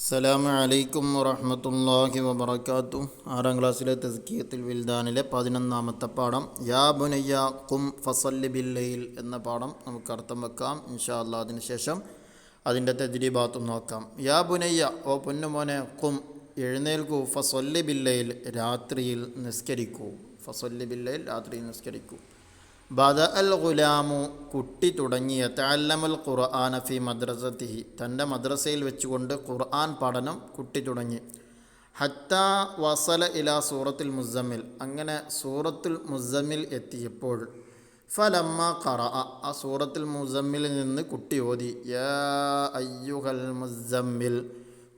അസ്സലാമു അലൈക്കും വറഹ്മത്തുള്ളാഹി വബറകാത്തു ആറാം ക്ലാസ്സിലെ തസ്കിയത്തുൽ വിൽദാനിലെ പതിനൊന്നാമത്തെ പാഠം യാ ബുനയ്യ കും ഫസല്ലി ബില്ലയിൽ എന്ന പാഠം നമുക്ക് അർത്ഥം വെക്കാം. ഇൻഷാ അല്ലാ അതിനുശേഷം അതിന്റെ തെജ്രീബാത്തും നോക്കാം. യാ ബുനയ്യ ഓ പൊന്നുമോനെ കും എഴുന്നേൽക്കൂ ഫസല്ലി ബില്ലയിൽ രാത്രിയിൽ നിസ്കരിക്കൂ. ഫസല്ലി ബില്ലയിൽ രാത്രിയിൽ നിസ്കരിക്കൂ. ബദ അൽ ഗുലാമു കുട്ടി തുടങ്ങിയ തഅല്ലമൽ ഖുർആൻ ഫി മദ്രസത്തിഹി. തന്റെ മദ്രസയിൽ വെച്ചുകൊണ്ട് ഖുർആൻ പഠനം കുട്ടി തുടങ്ങി. ഹത്ത വസല ഇല സൂറത്തുൽ മുസമ്മിൽ അങ്ങനെ സൂറത്തുൽ മുസമ്മിൽ എത്തിയപ്പോൾ ഫലമ്മ കറ ആ സൂറത്തുൽ മുസമ്മിൽ നിന്ന് കുട്ടി ഓതി. യാ അയ്യുഹൽ മുസമ്മിൽ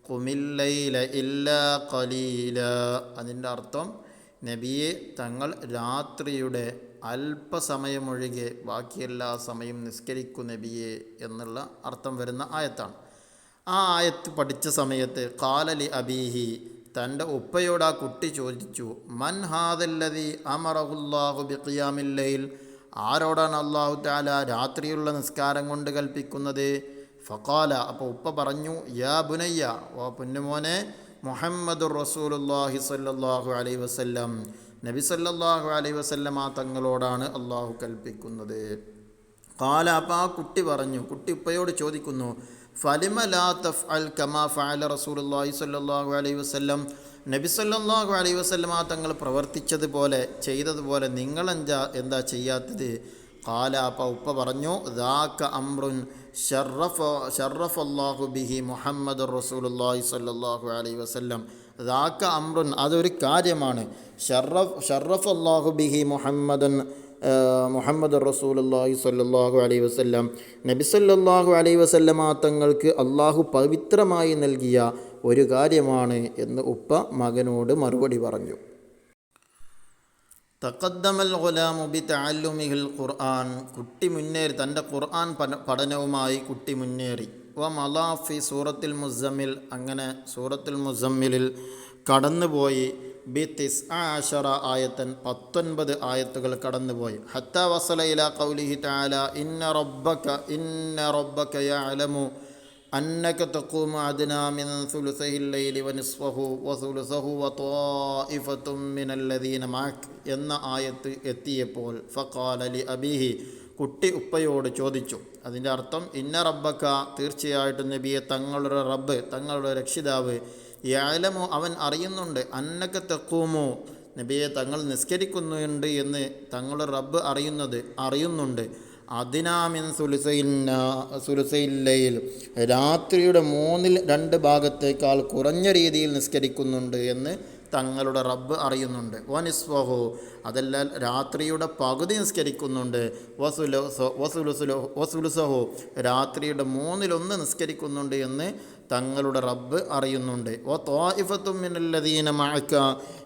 കുമില്ലയില ഇല്ല കലീല അതിന്റെ അർത്ഥം നബിയെ തങ്ങൾ രാത്രിയുടെ അല്പസമയമൊഴികെ ബാക്കിയെല്ലാ സമയം നിസ്കരിക്കു നബിയെ എന്നുള്ള അർത്ഥം വരുന്ന ആയത്താണ്. ആ ആയത്ത് പഠിച്ച സമയത്ത് കാലലി അബീഹി തന്റെ ഉപ്പയോട് ആ കുട്ടി ചോദിച്ചു മൻ ഹാദല്ലതി അമറഹുല്ലാഹു ബിഖിയാമില്ലയിൽ ആരോടാണ് അള്ളാഹു താല രാത്രിയുള്ള നിസ്കാരം കൊണ്ട് കൽപ്പിക്കുന്നത്? ഫക്കാല അപ്പോൾ ഉപ്പ പറഞ്ഞു യാ ബുനയ്യ ഓ പുന്നുമോനെ മുഹമ്മദുർ റസൂലുല്ലാഹി സല്ലാഹു അലൈ വസല്ലം നബി സല്ലല്ലാഹു അലൈഹി വസല്ലമ തങ്ങളോടാണ് അള്ളാഹു കൽപ്പിക്കുന്നത്. കാല അപ്പം ആ കുട്ടി പറഞ്ഞു കുട്ടി ഉപ്പയോട് ചോദിക്കുന്നു ഫലിമ ലാ തഫ് അൽ കമാ ഫഅല റസൂലുള്ളാഹി സല്ലാഹു അലൈഹി വസല്ലം? നബി സല്ലല്ലാഹു അലൈഹി വസല്ലമ തങ്ങൾ പ്രവർത്തിച്ചതുപോലെ ചെയ്തതുപോലെ നിങ്ങളെന്താ എന്താ ചെയ്യാത്തത്? കാല അപ്പ ഉപ്പ പറഞ്ഞു ദാക്ക അമ്രുൻ ഷർറഫ് ഷറഫ് അള്ളാഹു ബിഹി മുഹമ്മദ് റസൂലുല്ലാഹി സല്ലാഹു അലൈഹി വസല്ലം. ദാക്ക അമ്രുൻ അതൊരു കാര്യമാണ്. ഷറഫ് ഷറഫ് അള്ളാഹു ബിഹി മുഹമ്മദൻ മുഹമ്മദ് റസൂലി സല്ലാഹു വസല്ലം. നബി സല്ലാഹു അലൈഹി വസല്ലമ തങ്ങൾക്ക് അള്ളാഹു പവിത്രമായി നൽകിയ ഒരു കാര്യമാണ് എന്ന് ഉപ്പ മകനോട് മറുപടി പറഞ്ഞു. തക്കദ്ദമൽ ഗുലാമു ബി തഅല്ലുമിഹിൽ ഖുർആൻ. കുട്ടി മുന്നേറി തന്റെ ഖുർആൻ പഠനവുമായി കുട്ടി മുന്നേറി. വ മലാഫി സൂറത്തിൽ മുസമ്മിൽ അങ്ങനെ സൂറത്തിൽ മുസമ്മിലിൽ കടന്നുപോയി. ബി തിസ് ആഷറ ആയത്തൻ പത്തൊൻപത് ആയത്തുകൾ കടന്നുപോയി. ഹത്ത വസല ഇല കൗലിഹി താല ഇന്ന റബ്ബക്ക ഇന്ന റബ്ബക്ക യഅലമു അന്നക തഖൂമു അദ്നാ മിൻ സുലുസഹിൽ ലൈലി വനിസ്ഫഹു വസുലുസഹു വത്വാഇഫത്തും മിനല്ലദീന മാക് എന്ന ആയത്ത് എത്തിയപ്പോൾ ഫഖാല ലി അബീഹി കുട്ടി ഉപ്പയോട് ചോദിച്ചു. അതിന്റെ അർത്ഥം ഇന്ന റബ്ബക്ക തീർച്ചയായിട്ടും നബിയെ തങ്ങളുടെ റബ്ബ് തങ്ങളുടെ രക്ഷിതാവ്. യാലമോ അവൻ അറിയുന്നുണ്ട് അന്നക്ക തെക്കൂമോ. നബിയെ തങ്ങൾ നിസ്കരിക്കുന്നുണ്ട് എന്ന് തങ്ങളുടെ റബ്ബ് അറിയുന്നത് അറിയുന്നുണ്ട്. അതിനാമിൻ സുലുസയിന്ന സുലുസയില്ലയിൽ രാത്രിയുടെ മൂന്നിൽ രണ്ട് ഭാഗത്തേക്കാൾ കുറഞ്ഞ രീതിയിൽ നിസ്കരിക്കുന്നുണ്ട് എന്ന് തങ്ങളുടെ റബ്ബ് അറിയുന്നുണ്ട്. വനിസ്വഹു അതെല്ലാം രാത്രിയുടെ പകുതി നിസ്കരിക്കുന്നുണ്ട്. വസുല വസുലുസുലോ വസുലുസഹു രാത്രിയുടെ മൂന്നിലൊന്ന് നിസ്കരിക്കുന്നുണ്ട് എന്ന് തങ്ങളുടെ റബ്ബ് അറിയുന്നുണ്ട്. ഓ തോയിഫത്തും മിനല്ലദീന മഴക്ക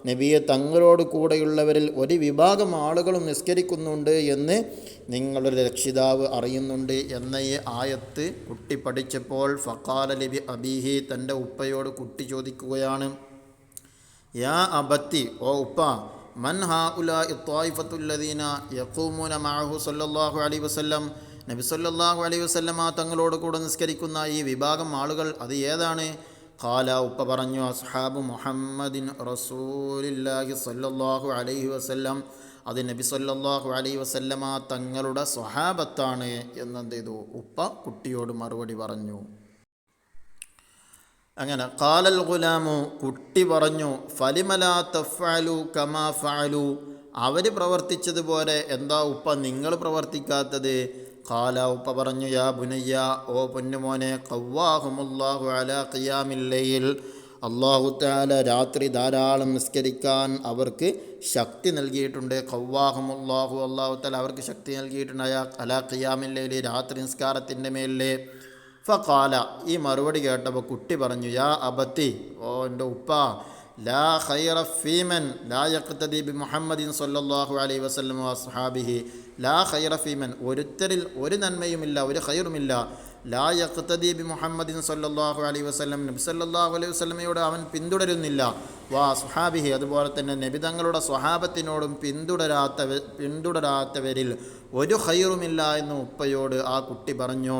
നബിയെ തങ്ങളോട് കൂടെയുള്ളവരിൽ ഒരു വിഭാഗം ആളുകളും നിസ്കരിക്കുന്നുണ്ട് എന്ന് നിങ്ങളുടെ രക്ഷിതാവ് അറിയുന്നുണ്ട് എന്ന ഈ ആയത്ത് കുട്ടി പഠിച്ചപ്പോൾ ഫക്കാല ലബി അബീഹി തന്റെ ഉപ്പയോട് കുട്ടി ചോദിക്കുകയാണ്. യാ അബത്തി ഓ ഉപ്പ മൻ ഹാ ഉലാ ഇത്വായിഫത്തുല്ലദീന യഖൂമൂന മഅഹു സല്ലല്ലാഹു അലൈഹി വസല്ലം. നബി സല്ലല്ലാഹു അലൈഹി വസല്ലമ തങ്ങളോട് കൂടെ നിസ്കരിക്കുന്ന ഈ വിഭാഗം ആളുകൾ അത് ഏതാണ്? ഖാല ഉപ്പ പറഞ്ഞു അസ്ഹാബ് മുഹമ്മദിൻ റസൂലില്ലാഹി സല്ലല്ലാഹു അലൈഹി വസല്ലം. അത് നബി സല്ലല്ലാഹു അലൈഹി വസല്ലമ തങ്ങളുടെ സ്വഹാബത്താണ്. എന്നെന്ത് ചെയ്തു ഉപ്പ കുട്ടിയോട് മറുപടി പറഞ്ഞു. അങ്ങനെ കാലൽ ഗുലാമു കുട്ടി പറഞ്ഞു ഫലിമല തഫാലു കമാ ഫാലു അവർ പ്രവർത്തിച്ചതുപോലെ എന്താ ഉപ്പ നിങ്ങൾ പ്രവർത്തിക്കാത്തത്? കാല ഉപ്പ പറഞ്ഞു യാ ബുനയ്യ ഓ പൊന്നുമോനെ കവ്വാഹുമുല്ലാഹു അല ഖിയാമില്ലയിൽ അള്ളാഹു താല രാത്രി ധാരാളം നിസ്കരിക്കാൻ അവർക്ക് ശക്തി നൽകിയിട്ടുണ്ട്. കവ്വാഹുമുല്ലാഹു അള്ളാഹു താല അവർക്ക് ശക്തി നൽകിയിട്ടുണ്ട്. അയാ അല ഖിയാമില്ലയിൽ രാത്രി നിസ്കാരത്തിന്റെ മേലിലെ. ഫക്കാല ഈ മറുപടി കേട്ടപ്പോൾ കുട്ടി പറഞ്ഞു യാ അബത്തി ഓ എന്റെ ഉപ്പ ലാ ഖൈറ ഫീമൻ ലാ യഖ്തദി ബി മുഹമ്മദിൻ സല്ലല്ലാഹു അലൈഹി വസല്ലം വസ്ഹാബിഹി ലാ ഖൈറ ഫീമൻ ഒരുത്തരിൽ ഒരു നന്മയുമില്ല ഒരു ഖൈറുമില്ല. ലാ യഖ്തദി ബി മുഹമ്മദിൻ സല്ലല്ലാഹു അലൈഹി വസല്ലം നബി സല്ലല്ലാഹു അലൈഹി വസല്ലമയോട് അവൻ പിന്തുടരുന്നില്ല. വാ സുഹാബിഹി അതുപോലെ തന്നെ നബി തങ്ങളുടെ സ്വഹാബത്തിനോടും പിന്തുടരാത്ത പിന്തുടരാത്തവരിൽ ഒരു ഖൈറുമില്ല എന്ന് ഉപ്പയോട് ആ കുട്ടി പറഞ്ഞു.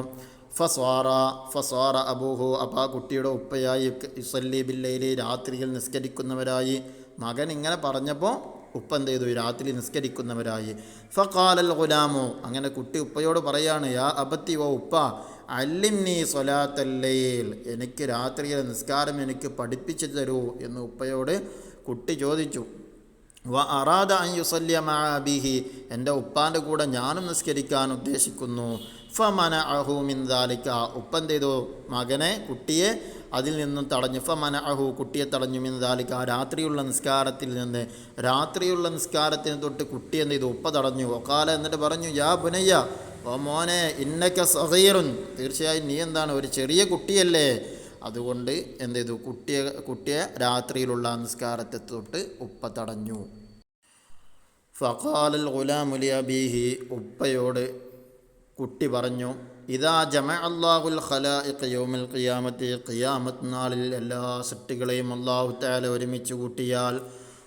ഫസ്വാറ ഫസ്വാറ അബൂഹു അപ്പ ആ കുട്ടിയുടെ ഉപ്പയായി യുസല്ലി ബില്ലയിലെ രാത്രിയിൽ നിസ്കരിക്കുന്നവരായി. മകൻ ഇങ്ങനെ പറഞ്ഞപ്പോൾ ഉപ്പ എന്ത് ചെയ്തു? രാത്രി നിസ്കരിക്കുന്നവരായി. ഫഖാലൽ ഗുലാമു. അങ്ങനെ കുട്ടി ഉപ്പയോട് പറയാണ് യാ അബത്തി ഓ ഉപ്പ അല്ലിംനി സൊലാത്തല്ലയിൽ എനിക്ക് രാത്രിയിലെ നിസ്കാരം എനിക്ക് പഠിപ്പിച്ചു തരൂ. എന്ന് ഉപ്പയോട് കുട്ടി ചോദിച്ചു. വ അറാദ അൻ യുസല്യ മഅബിഹി എന്റെ ഉപ്പാന്റെ കൂടെ ഞാനും നിസ്കരിക്കാൻ ഉദ്ദേശിക്കുന്നു. ഫമന അഹു മിന്ദാലിക്ക ഉപ്പൻ ചെയ്തു മകനെ കുട്ടിയെ അതിൽ നിന്നും തടഞ്ഞു. ഫമന അഹു കുട്ടിയെ തടഞ്ഞു മിന്ദാലിക്ക രാത്രിയുള്ള നിസ്കാരത്തിൽ നിന്ന് രാത്രിയുള്ള നിസ്കാരത്തിന് തൊട്ട് കുട്ടി എന്ത് ചെയ്തു? ഉപ്പ തടഞ്ഞു. ഒക്കാല എന്നിട്ട് പറഞ്ഞു യാ ബുനയ്യ ഓ മോനെ ഇന്നക്ക സഹീറുൻ തീർച്ചയായും നീ എന്താണ്? ഒരു ചെറിയ കുട്ടിയല്ലേ. അതുകൊണ്ട് എന്ത് ചെയ്തു? കുട്ടിയെ കുട്ടിയെ രാത്രിയിലുള്ള നിസ്കാരത്തെ തൊട്ട് ഉപ്പ തടഞ്ഞു. ഫഖാലൽ ഗുലാമുലി അബീഹി ഉപ്പയോട് കുട്ടി പറഞ്ഞു ഇതാ ജമ അള്ളാഹുൽ ഖലാഇഖ് യൗമിൽ ഖിയാമത്തി ഖിയാമത്ത് നാളിൽ എല്ലാ സൃഷ്ടികളെയും അള്ളാഹു താല ഒരുമിച്ച് കൂട്ടിയാൽ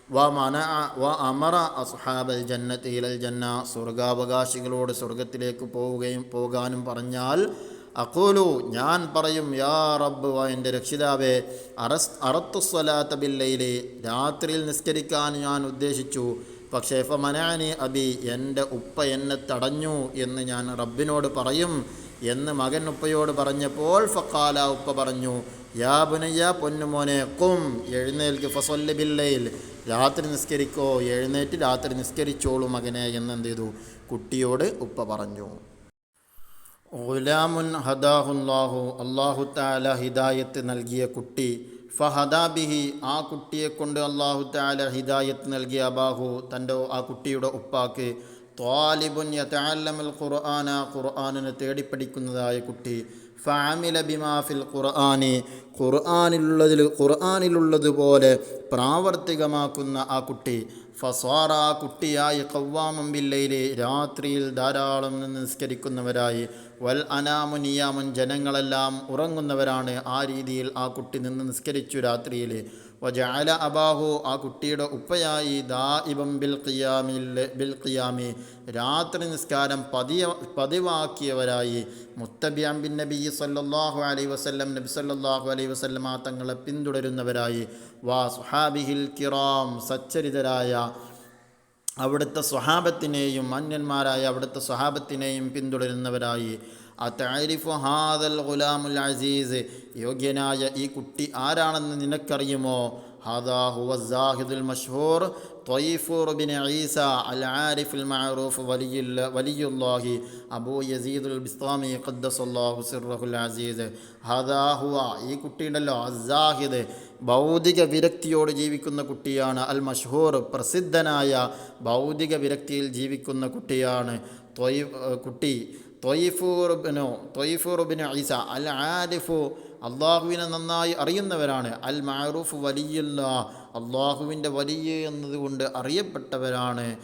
വ മന വ അമറ അസ്ഹാബൽ ജന്ന സ്വർഗാവകാശികളോട് സ്വർഗത്തിലേക്ക് പോവുകയും പോകാനും പറഞ്ഞാൽ അക്കോലു ഞാൻ പറയും യാ റബ്ബ് വ എന്റെ രക്ഷിതാവേ അറസ് അറത്തുസ്വലാത്ത ബില്ലയിലെ രാത്രിയിൽ നിസ്കരിക്കാൻ ഞാൻ ഉദ്ദേശിച്ചു പക്ഷേ ഫമനാനി അബി എന്റെ ഉപ്പ എന്നെ തടഞ്ഞു എന്ന് ഞാൻ റബ്ബിനോട് പറയും എന്ന് മകൻ ഉപ്പയോട് പറഞ്ഞപ്പോൾ ഫക്കാല ഉപ്പ പറഞ്ഞു യാ ബുനയ്യ പൊന്നുമോനെ കും എഴുന്നേൽക്ക് ഫസൊല്ല ബില്ലയിൽ രാത്രി നിസ്കരിക്കോ എഴുന്നേറ്റ് രാത്രി നിസ്കരിച്ചോളൂ മകനെ എന്നെന്ത് ചെയ്തു? കുട്ടിയോട് ഉപ്പ പറഞ്ഞു. ഗുലാമുൻ ഹദാഹുല്ലാഹു അള്ളാഹു താല ഹിദായത്ത് നൽകിയ കുട്ടി ഫഹദാബിഹി ആ കുട്ടിയെ കൊണ്ട് അള്ളാഹു താല ഹിദായത്ത് നൽകിയ അബാഹു തന്റെ ആ കുട്ടിയുടെ ഉപ്പാക്ക് ത്വാലിബുൻ യതഅല്ലമുൽ ഖുർആന തേടി പഠിക്കുന്നതായ കുട്ടി. ഫാമില ബിമാഫിൽ ഖുർആനി ഖുർആാനിലുള്ളതിൽ ഖുർആാനിലുള്ളതുപോലെ പ്രാവർത്തികമാക്കുന്ന ആ കുട്ടി. ഫസ്വാറ കുട്ടിയായി കവ്വാമം ബില്ലയിലെ രാത്രിയിൽ ധാരാളം നിസ്കരിക്കുന്നവരായി വൽ അനാമു നിയാമുൻ ജനങ്ങളെല്ലാം ഉറങ്ങുന്നവരാണ്. ആ രീതിയിൽ ആ കുട്ടി നിന്ന് നിസ്കരിച്ചു രാത്രിയിൽ. വജഅല അബാഹു ആ കുട്ടിയുടെ ഉപ്പയായി. ദാ ഇബം ബിൽ ഖിയാമിൽ ബിൽ ഖിയാമി. രാത്രി നിസ്കാരം പതിയ പതിവാക്കിയവരായി. മുത്തബിയാം ബിൻ നബി സല്ലാഹു അലൈ വസല്ലം നബി സല്ലാഹു അലൈ വസല്ലം ആ തങ്ങളെ പിന്തുടരുന്നവരായി. വാ സുഹാബിഹിൽ കിറാം സച്ചരിതരായ അവിടുത്തെ സ്വഹാബത്തിനെയും അന്യന്മാരായ അവിടുത്തെ സ്വഹാബത്തിനെയും പിന്തുടരുന്നവരായി. അതാരിഫു ഹാദൽ ഗുലാമുൽ അസീസ്? യോഗ്യനായ ഈ കുട്ടി ആരാണെന്ന് നിനക്കറിയുമോ? ഹാദാ ഹുവ സാഹിദുൽ മഷ്ഹൂർ ത്വയ്ഫൂർ ബിൻ ഈസ മഅറൂഫ് വലിയുല്ല വലിയുല്ലാഹി അബൂ യസീദുൽ ബിസ്താമി ഖദ്ദസല്ലാഹു സിർറഹുൽ അസീസ്. ഹാദാ ഹുവ ഈ കുട്ടിയുണ്ടല്ലോ അസാഹിദ് ഭൗതിക വിരക്തിയോട് ജീവിക്കുന്ന കുട്ടിയാണ്. അൽ മഷ്ഹൂർ പ്രസിദ്ധനായ ഭൗതിക വിരക്തിയിൽ ജീവിക്കുന്ന കുട്ടിയാണ്. ത്വയ് കുട്ടി തൊയ്ഫൂർബിനോ തൊയ്ഫൂർബിന് ഈസ അൽ ആരിഫു അള്ളാഹുവിനെ നന്നായി അറിയുന്നവരാണ്. അൽ മാറൂഫ് വലിയല്ല. അള്ളാഹുവിന്റെ വലിയ എന്നതുകൊണ്ട് അറിയപ്പെട്ടവരാണ്.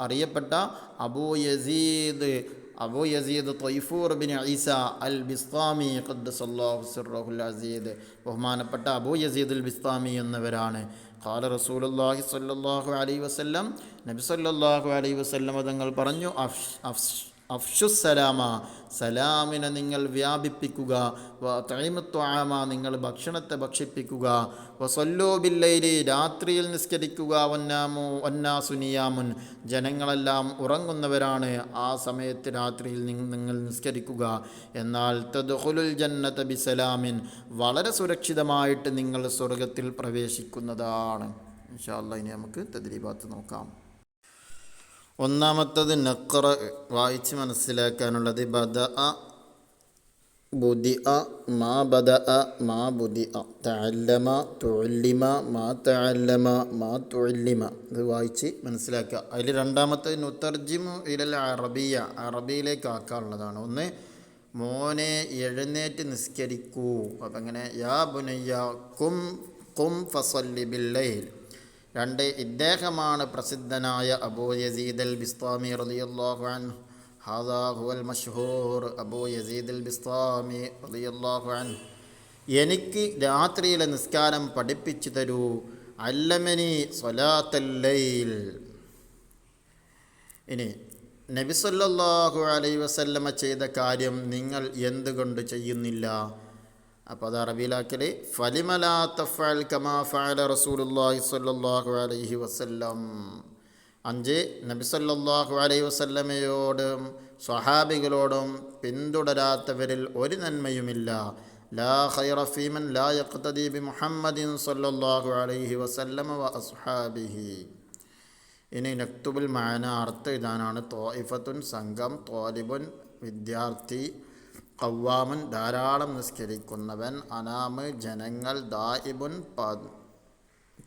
അറിയപ്പെട്ട Abu Yazid Abu Yazid Tayfur bin Isa al Bistami ഖദ്ദസല്ലാഹു സിർറഹുൽ അസീദ്. ബഹുമാനപ്പെട്ട അബൂ യസീദ് അൽ ബിസ്താമി എന്നവരാണ്. ഖാല റസൂലുള്ളാഹി സല്ലാഹു അലൈ വസല്ലം നബി സല്ലാഹു അലൈ വസ്ല്ലം തങ്ങൾ പറഞ്ഞു അഫ് അഫ്ഷ് അഫ്ഷുസലാമ സലാമിനെ നിങ്ങൾ വ്യാപിപ്പിക്കുക തൈമത്വാമ നിങ്ങൾ ഭക്ഷണത്തെ ഭക്ഷിപ്പിക്കുക വസല്ലോ ബില്ലൈലി രാത്രിയിൽ നിസ്കരിക്കുക വന്നാമോ വന്നാ സുനിയാമുൻ ജനങ്ങളെല്ലാം ഉറങ്ങുന്നവരാണ് ആ സമയത്ത് രാത്രിയിൽ നിങ്ങൾ നിസ്കരിക്കുക. എന്നാൽ തദ്ഖുലുൽ ജന്നത ബിസലാമിൻ വളരെ സുരക്ഷിതമായിട്ട് നിങ്ങൾ സ്വർഗത്തിൽ പ്രവേശിക്കുന്നതാണ്. ഇൻഷാല്ല ഇനി നമുക്ക് തദ്രീബാത്ത് നോക്കാം. ഒന്നാമത്തത് നക്കറ വായിച്ച് മനസ്സിലാക്കാനുള്ളത് ബദ അ ബുദി അ മാ ബദ അ മാ ബുദി അ തഅല്ലമ തുഅല്ലിമ മാ തഅല്ലമ മാ തുഅല്ലിമ. ഇത് വായിച്ച് മനസ്സിലാക്കുക. അതിൽ രണ്ടാമത്തത് നുത്തർജിമു ഇലൽ അറബിയ. അറബിയിലേക്ക് ആക്കാനുള്ളതാണ്. ഒന്ന് മോനെ എഴുന്നേറ്റ് നിസ്കരിക്കൂ. അപ്പം അങ്ങനെ യാ ബുനയ്യ കും കും ഫസല്ലി ബില്ലൈൽ രണ്ട് ഇദ്ദേഹമാണ് പ്രസിദ്ധനായ അബൂ യസീദ് അൽ ബിസ്താമി റളിയല്ലാഹു അൻഹു. ഹാദാ ഹുവൽ മഷ്ഹൂർ അബൂ യസീദ് ബിസ്താമി റളിയല്ലാഹു അൻഹു. എനിക്ക് രാത്രിയിലെ നിസ്കാരം പഠിപ്പിച്ചു തരൂ. അല്ലമനി സ്വലാത്തല്ലയിൽ ഇനി നബിസല്ലാഹു അലൈ വസല്ലമ ചെയ്ത കാര്യം നിങ്ങൾ എന്തുകൊണ്ട് ചെയ്യുന്നില്ല? അപ്പോൾ അത് അറബിയിലാക്കൽ ഫലിമലാ തഫാൽ കമാ ഫഅല റസൂലുള്ളാഹി സ്വല്ലല്ലാഹു അലൈഹി വസല്ലം. അഞ്ച് നബി സല്ലല്ലാഹു അലൈഹി വസല്ലമയോടും സ്വഹാബികളോടും പിന്തുടരാത്തവരിൽ ഒരു നന്മയുമില്ല. ലാ ഖൈറ ഫീമൻ ലാ യഖ്തദി ബി മുഹമ്മദിൻ സല്ലല്ലാഹു അലൈഹി വസല്ലമ വ അസ്ഹാബിഹി. ഇനി നക്തുബുൽ മാന അർത്ഥ ഇതാനാണ്. തോയിഫത്തുൻ സംഘം തോലിബുൻ വിദ്യാർത്ഥി കവ്വാമുൻ ധാരാളം നിസ്കരിക്കുന്നവൻ അനാമ് ജനങ്ങൾ ദായിബുൻ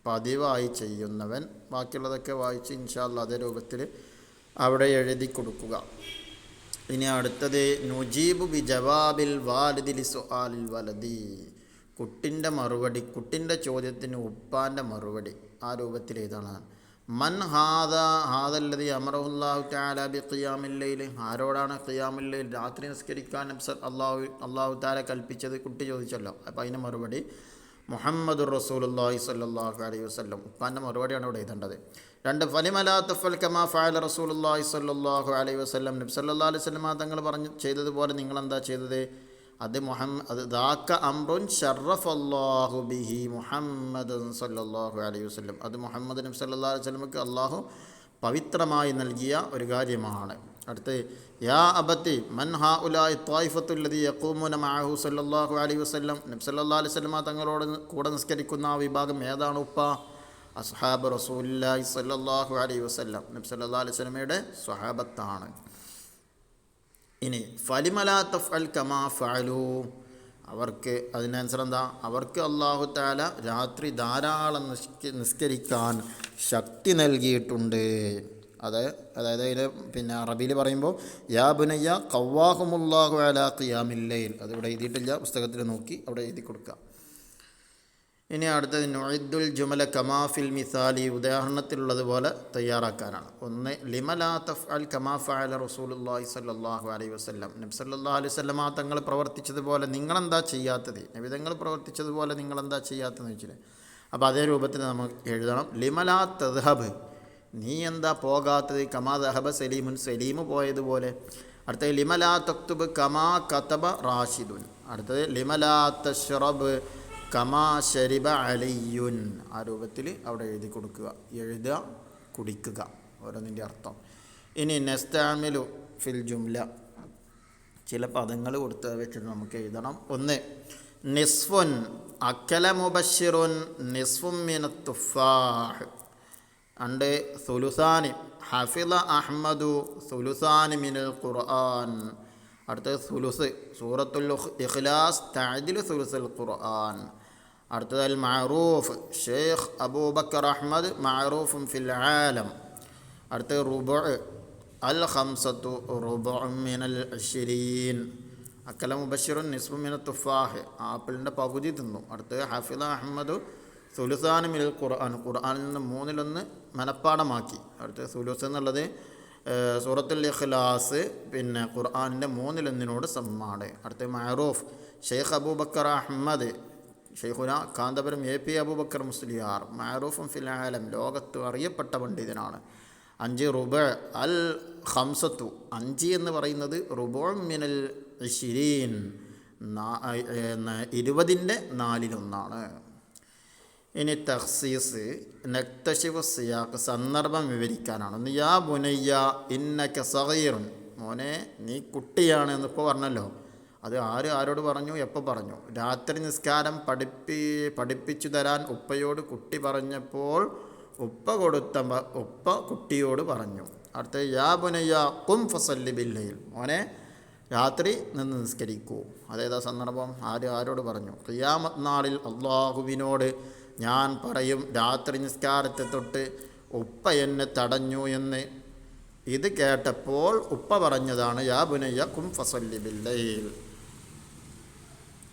പതിവായി ചെയ്യുന്നവൻ. ബാക്കിയുള്ളതൊക്കെ വായിച്ച് ഇൻഷാല്ല അതേ രൂപത്തിൽ അവിടെ എഴുതി കൊടുക്കുക. ഇനി അടുത്തത് നുജീബു ബി ജവാബിൽ വാലിദിൽ സുആലിൽ വലതി കുട്ടിന്റെ മറുപടി കുട്ടിന്റെ ചോദ്യത്തിന് ഉപ്പാന്റെ മറുപടി. ആ രൂപത്തിൽ മൻ ഹാദ ഹാദല്ലതി അമറുല്ലാഹു താല ബി ഖിയാമില്ലയിൽ ആരോടാണ് ഖിയാമില്ലയിൽ രാത്രി നിസ്കരിക്കാൻ അബ്സർ അള്ളാഹു അള്ളാഹു താല കൽപ്പിച്ചത്? കുട്ടി ചോദിച്ചല്ലോ. അപ്പോൾ അതിന് മറുപടി മുഹമ്മദ് റസൂലുള്ളാഹി സ്വല്ലല്ലാഹു അലൈഹി വസ്ലം ഉപ്പാന്റെ മറുപടിയാണ് ഇവിടെ എഴുതേണ്ടത്. രണ്ട് ഫലിമലാ തഫൽ കമാ ഫായൽ റസൂലുള്ളാഹി സ്വല്ലല്ലാഹു അലൈഹി വസല്ലം. നബി സല്ലല്ലാഹു അലൈഹി വസല്ലം തങ്ങൾ പറഞ്ഞു ചെയ്തതുപോലെ നിങ്ങളെന്താ ചെയ്തത്? അത് മുഹമ്മദ് ദാക്ക അംറുൻ ഷറഫല്ലാഹു ബിഹി മുഹമ്മദ് സല്ലാഹു അലൈഹി വസ്ലം അത് മുഹമ്മദ് നബി സല്ലല്ലാഹു അലൈഹി വസല്ലമക്ക് അള്ളാഹു പവിത്രമായി നൽകിയ ഒരു കാര്യമാണ്. അടുത്ത് യാ അബത്തി മൻ ഹാ ഉലായി ത്വായിഫത്തുല്ലതി യക്കൂമുന മാഹു സല്ലാഹു അലൈഹി വസ്ലം നബി സല്ലാ അലൈഹി സ്വലമ തങ്ങളോട് കൂടെ നിസ്കരിക്കുന്ന ആ വിഭാഗം ഏതാണ് ഉപ്പ? അസ്ഹാബ് റസൂല്ലാഹി സല്ലാഹു അലൈഹി വസ്ലം നബി സല്ലാ അലൈഹി സ്വലമയുടെ സ്വഹാബത്താണ്. ഇനി ഫലിമലാ തഫ്അൽ കമാ ഫലു അവർക്ക് അതിന്റെ ആൻസർ എന്താ? അവർക്ക് അള്ളാഹു താല രാത്രി ധാരാളം നിസ്ക നിസ്കരിക്കാൻ ശക്തി നൽകിയിട്ടുണ്ട്. അത് അതായത് ഇത് പിന്നെ അറബിയിൽ പറയുമ്പോൾ യാ ബുനയ്യ കവ്വാഹുമുല്ലാഹു അലാ ഖിയാമില്ലയിൽ അത് ഇവിടെ എഴുതിയിട്ടില്ല പുസ്തകത്തിൽ നോക്കി അവിടെ എഴുതി കൊടുക്കുക. ഇനി അടുത്തത് നൊയ്ദുൽ ജുമല കമാഫിൽ മിസാലി. ഉദാഹരണത്തിലുള്ളതുപോലെ തയ്യാറാക്കാനാണ്. ഒന്ന് ലിമലാ തഫ് അൽ കമാഫ അല റസൂലുല്ലാഹി സല്ലല്ലാഹു അലൈഹി വസ്ലം നബി സല്ലല്ലാഹു അലൈഹി വസല്ലമ തങ്ങൾ പ്രവർത്തിച്ചതുപോലെ നിങ്ങളെന്താ ചെയ്യാത്തത്? നബിതങ്ങൾ പ്രവർത്തിച്ചതുപോലെ നിങ്ങളെന്താ ചെയ്യാത്തതെന്ന് വെച്ചാൽ അപ്പോൾ അതേ രൂപത്തിൽ നമ്മൾ എഴുതണം. ലിമലാ തദ്ഹബ്. നീ എന്താ പോകാത്തത്? കമാ ദഹബ സലീമുൻ. സലീം പോയതുപോലെ. അടുത്തത് ലിമലാ തക്തുബ് കമാ കതബ റാഷിദുൻ അടുത്തത് ലിമലാ തഷ്റബ് കമാ ശരിബ അലിയുൻ. ആ രൂപത്തിൽ അവിടെ എഴുതി കൊടുക്കുക. എഴുതുക കുടിക്കുക. ഓരോന്നിന്റെ അർത്ഥം. ഇനി നെസ്താമിലു ഫിൽ ജുംല. ചില പദങ്ങൾ കൊടുത്ത് വെച്ചിട്ട് നമുക്ക് എഴുതണം. ഒന്ന് നിസ്ഫുൻ അക്കല മുബഷിറുൻ നിസ്ഫും തുഫാഹ്. രണ്ട് സുലുസാനി ഹഫിള അഹ്മദു സുലുസാനി മിനൽ ഖുർആൻ. അടുത്തത് സുലുസ് സൂറത്തുൽ ഇഖ്ലാസ് തഅദിലു സുലുസുൽ ഖുർആൻ. അടുത്തത് അൽ മഅറൂഫ് ഷെയ്ഖ് അബൂബക്കർ അഹമ്മദ് മഅറൂഫും ഫിൽ ആലം. അടുത്തത് റുബു അൽ ഖംസത്തു റുബു മിനൽ അശ്രീൻ അക്കല മുബഷിറുൻ നിസ്ബു മിന തുഫാഹ്. ആപ്പിളിന്റെ പകുതി തിന്നു. അടുത്തത് ഹഫിദ അഹമ്മദ് സുലുസാന് മിൽ ഖുർആൻ. ഖുർആനിൽ നിന്ന് മൂന്നിലൊന്ന് മനപ്പാടമാക്കി അടുത്തത് സുലുസ് എന്നുള്ളത് സൂറത്തുൽ ഇഖ്ലാസ് പിന്നെ ഖുർആാനിന്റെ മൂന്നിലൊന്നിനോട് സമ്മാണ്. അടുത്ത മഅറൂഫ് ഷെയ്ഖ് അബൂബക്കർ അഹമ്മദ് ഷെയ്ഖുന കാന്തപുരം എ പി അബൂബക്കർ മുസ്ലിയാർ മാറൂഫും ഫിലാലം ലോകത്ത് അറിയപ്പെട്ട പണ്ഡിതനാണ്. അഞ്ച് റുബ അൽ ഹംസത്തു അഞ്ച് എന്ന് പറയുന്നത് റുബോ മിനൽ ഷിരീൻ ഇരുപതിന്റെ നാലിലൊന്നാണ്. ഇനി തഹ്സീസ് നക്തശിവ സിയാക്ക് സന്ദർഭം വിവരിക്കാനാണ്. ഒന്ന് യാ ബുനയ്യ ഇന്നക്ക സഹീറും മോനെ നീ കുട്ടിയാണ് എന്നിപ്പോൾ പറഞ്ഞല്ലോ. അത് ആര് ആരോട് പറഞ്ഞു? എപ്പോൾ പറഞ്ഞു? രാത്രി നിസ്കാരം പഠിപ്പി പഠിപ്പിച്ചു തരാൻ ഉപ്പയോട് കുട്ടി പറഞ്ഞപ്പോൾ ഉപ്പ കൊടുത്ത ഉപ്പ കുട്ടിയോട് പറഞ്ഞു. അടുത്ത യാ ബുനയ്യ കും ഫസല്ലി ബില്ലയിൽ മോനെ രാത്രി നിന്ന് നിസ്കരിക്കൂ. അതേതാ സന്ദർഭം? ആര് ആരോട് പറഞ്ഞു? ഖിയാമത് നാളിൽ അള്ളാഹുവിനോട് ഞാൻ പറയും രാത്രി നിസ്കാരത്തെ തൊട്ട് ഉപ്പ എന്നെ തടഞ്ഞു എന്ന്. ഇത് കേട്ടപ്പോൾ ഉപ്പ പറഞ്ഞതാണ് യാ ബുനയ്യ കും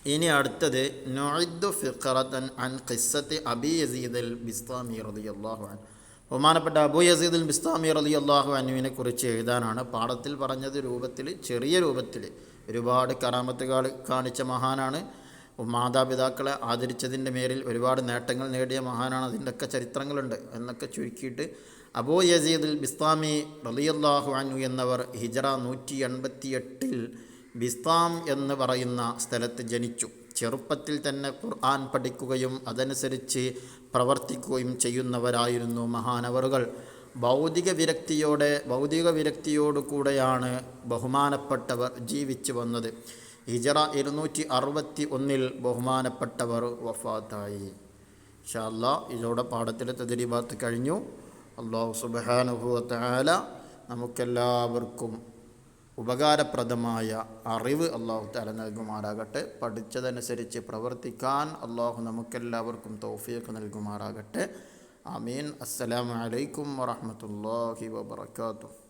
ഇനി അടുത്തത് നൊയ്ദു ഫിഖറത്തൻ അൻ ഖിസ്സത്തി അബി യസീദൽ ബിസ്താമി അള്ളാഹു അൻഹു. ബഹുമാനപ്പെട്ട അബു യസീദൽ ബിസ്താമി റളിയല്ലാഹു അനുവിനെ കുറിച്ച് എഴുതാനാണ് പാഠത്തിൽ പറഞ്ഞത് രൂപത്തിൽ ചെറിയ രൂപത്തിൽ ഒരുപാട് കറാമത്തുകൾ കാണിച്ച മഹാനാണ്. മാതാപിതാക്കളെ ആദരിച്ചതിന്റെ മേലിൽ ഒരുപാട് നേട്ടങ്ങൾ നേടിയ മഹാനാണ് അതിന്റെയൊക്കെ ചരിത്രങ്ങളുണ്ട് എന്നൊക്കെ ചുരുക്കിയിട്ട് അബൂ യസീദുൽ ബിസ്താമി റലിയല്ലാഹു അൻഹു എന്നവർ ഹിജറ നൂറ്റി എൺപത്തി എട്ടിൽ ബിസ്താം എന്ന് പറയുന്ന സ്ഥലത്ത് ജനിച്ചു. ചെറുപ്പത്തിൽ തന്നെ ഖുർആൻ പഠിക്കുകയും അതനുസരിച്ച് പ്രവർത്തിക്കുകയും ചെയ്യുന്നവരായിരുന്നു മഹാനവറുകൾ. ഭൗതിക വിരക്തിയോടെ ഭൗതിക വിരക്തിയോടുകൂടെയാണ് ബഹുമാനപ്പെട്ടവർ ജീവിച്ചു വന്നത്. ഹിജറ ഇരുന്നൂറ്റി അറുപത്തി ഒന്നിൽ ബഹുമാനപ്പെട്ടവർ വഫാത്തായി. ഷാല്ല ഇതോടെ പാഠത്തിലെ തദരീബാത്ത് കഴിഞ്ഞു. അള്ളാഹു സുബാനുഭവത്തായ നമുക്കെല്ലാവർക്കും ഉപകാരപ്രദമായ അറിവ് അള്ളാഹു താല നൽകുമാറാകട്ടെ. പഠിച്ചതനുസരിച്ച് പ്രവർത്തിക്കാൻ അള്ളാഹു നമുക്കെല്ലാവർക്കും തൗഫീഖ് നൽകുമാറാകട്ടെ. ആമീൻ. അസ്സലാമലൈക്കും വറഹ്മത്തുള്ളാഹി വബറകാതുഹു.